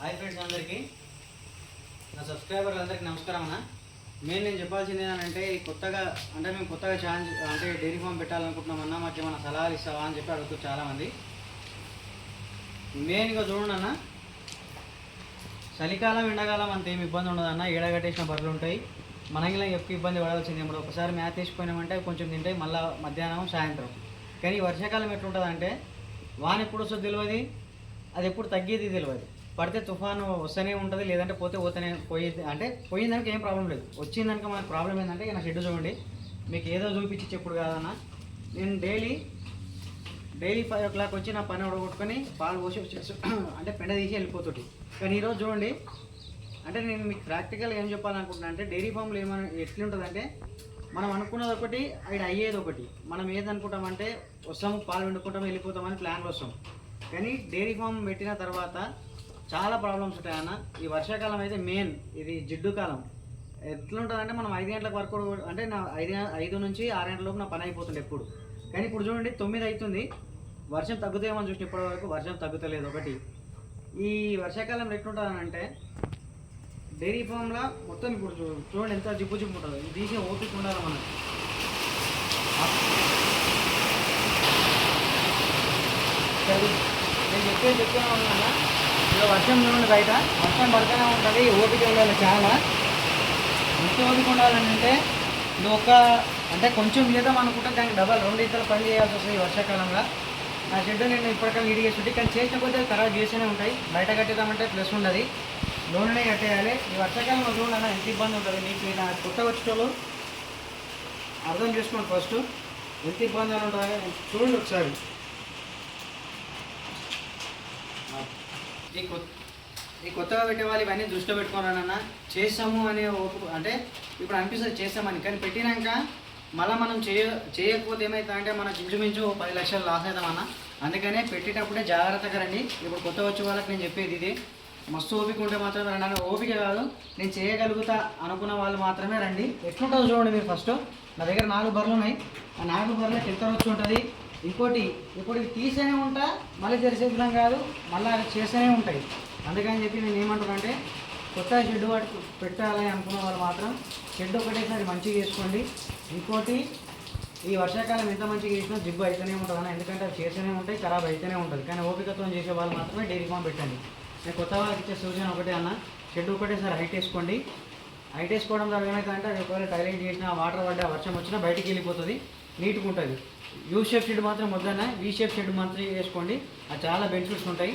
Hi friends అందరికీ. నా సబ్స్క్రైబర్లందరికీ నమస్కారం అన్న. మెయిన్ నేను చెప్పాల్సింది ఏంటంటే ఈ కొత్తగా అంటే మేము కొత్తగా ఛాన్స్ అంటే డైరీ ఫామ్ పెట్టాలనుకుంటున్నామన్నా మాకు ఏమైనా సలహాలు ఇస్తావా అని చెప్పి అడుగుతారు చాలామంది. మెయిన్గా చూడండి అన్న. చలికాలం ఎండాకాలం అంత ఏమి ఇబ్బంది ఉండదు అన్న. ఏడగట్టేసిన బర్రెలు ఉంటాయి. మనకి ఎక్కువ ఇబ్బంది పడాల్సింది ఇప్పుడు ఒకసారి మ్యాథ్ వేసిపోయినామంటే కొంచెం తింటాయి మళ్ళీ మధ్యాహ్నం సాయంత్రం. కానీ వర్షాకాలం ఎట్లుంటుంది అంటే వాన ఎప్పుడు వస్తుందో తెలియదు అది ఎప్పుడు తగ్గేది తెలియదు పడితే తుఫాను వస్తూనే ఉంటుంది లేదంటే పోతే పోతేనే పోయేది. అంటే పోయిందానికి ఏం ప్రాబ్లం లేదు. వచ్చిందాక మనకు ప్రాబ్లం ఏంటంటే నా షెడ్యూల్ చూడండి. మీకు ఏదో చూపించి చెప్పుడు కాదన్నా. నేను daily daily five o'clock వచ్చి నా పని కొట్టుకొని పాలు పోసి వచ్చేసి అంటే పెండ తీసి వెళ్ళిపోతుంది కానీ ఈరోజు చూడండి అంటే నేను మీకు ప్రాక్టికల్ ఏం చెప్పాలనుకుంటున్నా అంటే డైరీ ఫామ్లో ఏమైనా ఎట్లుంటుందంటే మనం అనుకున్నది ఒకటి అది అయ్యేది ఒకటి. మనం ఏదనుకుంటామంటే వస్తాము పాలు వండుకుంటాం వెళ్ళిపోతామని ప్లాన్లో వస్తాం. కానీ డైరీ ఫామ్ పెట్టిన తర్వాత చాలా ప్రాబ్లమ్స్ ఉంటాయి అన్న. ఈ వర్షాకాలం అయితే మెయిన్ ఇది జిడ్డు కాలం. ఎట్లుంటుందంటే మనం ఐదు గంటలకు వరకు అంటే నా ఐదు ఐదు నుంచి ఆరు గంటల లోపు నా పని అయిపోతుంది ఎప్పుడు. కానీ ఇప్పుడు చూడండి తొమ్మిది అవుతుంది వర్షం తగ్గుతాయేమో చూసిన ఇప్పటి వరకు వర్షం తగ్గుతలేదు ఒకటి. ఈ వర్షాకాలం ఎట్లుంటుందనంటే డైరీ ఫామ్లో మొత్తం ఇప్పుడు చూడండి ఎంత జిప్పు జిప్పు ఉంటుంది. ఇది తీసే ఓపిక ఉండాలి మనం నేను చెప్పేది చెప్తాను వర్షం చూడండి బయట. వర్షం పడుతూనే ఉంటుంది. ఓపిక ఉండాలి చాలా. ఎంత ఓపిక ఉండాలంటే ఇది ఒక అంటే కొంచెం చేద్దాం అనుకుంటే దానికి డబల్ రెండు ఇతర పని చేయాల్సి వస్తుంది ఈ వర్షాకాలంలో. నా షెడ్ నేను ఇప్పటికైనా నీట్గా చేసి కానీ చేసిన కొద్దీ ఖరాబ్ చేస్తూనే ఉంటాయి. బయట కట్టేదామంటే ప్లస్ ఉండదు. లోన్నే కట్టేయాలి. ఈ వర్షాకాలంలో చూడాలన్నా ఎంత ఇబ్బంది ఉంటుంది మీకు? నా కొత్త వచ్చేటోళ్ళు అర్థం చేసుకోండి ఫస్ట్ ఎంత ఇబ్బంది అని ఉంటుంది చూడండి ఒకసారి. ఈ కొత్త ఈ కొత్తగా పెట్టే వాళ్ళు ఇవన్నీ దృష్టిలో పెట్టుకోవాలన్న చేసాము అనే ఓపిక అంటే ఇప్పుడు అనిపిస్తుంది చేసామని కానీ పెట్టినాక మళ్ళీ మనం చేయ చేయకపోతే ఏమవుతుందంటే మనకు ఇంచుమించు పది లక్షలు లాస్ అవుతామన్న అందుకనే పెట్టేటప్పుడే జాగ్రత్తగా రండి. ఇప్పుడు కొత్త వచ్చే వాళ్ళకి నేను చెప్పేది ఇది. మస్తు ఓపిక ఉంటే మాత్రమే రండి ఓపిక కాదు. నేను చేయగలుగుతా అనుకున్న వాళ్ళు మాత్రమే రండి. ఎట్లుంటుందో చూడండి మీరు ఫస్ట్. నా దగ్గర నాలుగు బర్రెలు ఉన్నాయి. ఆ నాలుగు బర్రెలకు ఎంత వచ్చి ఉంటుంది? ఇంకోటి ఇప్పుడు ఇవి తీసేనే ఉంటా మళ్ళీ తెరిసే విధం కాదు మళ్ళీ అవి చేస్తూనే ఉంటాయి. అందుకని చెప్పి నేను ఏమంటున్నా కొత్త షెడ్ వాటి పెట్టాలి అనుకున్న వాళ్ళు మాత్రం షెడ్ ఒకటేసారి మంచిగా వేసుకోండి. ఇంకోటి ఈ వర్షాకాలం ఎంత మంచిగా చేసినా జిబ్బు అయితేనే ఉంటుంది అన్న ఎందుకంటే అవి చేస్తూనే ఉంటాయి ఖరాబ్ అయితేనే ఉంటుంది. కానీ ఓపికతో చేసే వాళ్ళు మాత్రమే డైరీ ఫామ్ పెట్టండి. నేను కొత్త వాళ్ళకి ఇచ్చే సూచన ఒకటే అన్న షెడ్ ఒకటేసారి హైట్ వేసుకోండి. హైట్ వేసుకోవడం ద్వారా ఏమైతుందంటే అది ఒకవేళ టైలెంట్ చేసినా వాటర్ పడ్డా వర్షం వచ్చినా బయటికి వెళ్ళిపోతుంది నీట్గా ఉంటుంది. యూ షేప్ షెడ్ మాత్రం వద్దనే వీ షేప్ షెడ్ మాత్రం వేసుకోండి. అది చాలా బెనిఫిట్స్ ఉంటాయి.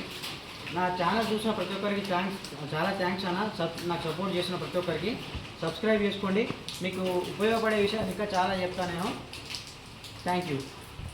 నా ఛానల్ చూసిన ప్రతి ఒక్కరికి థ్యాంక్స్ చాలా థ్యాంక్స్ అన్న. సబ్ నాకు సపోర్ట్ చేసిన ప్రతి ఒక్కరికి. సబ్స్క్రైబ్ చేసుకోండి. మీకు ఉపయోగపడే విషయాలు ఇంకా చాలా చెప్తాను నేను. Thank you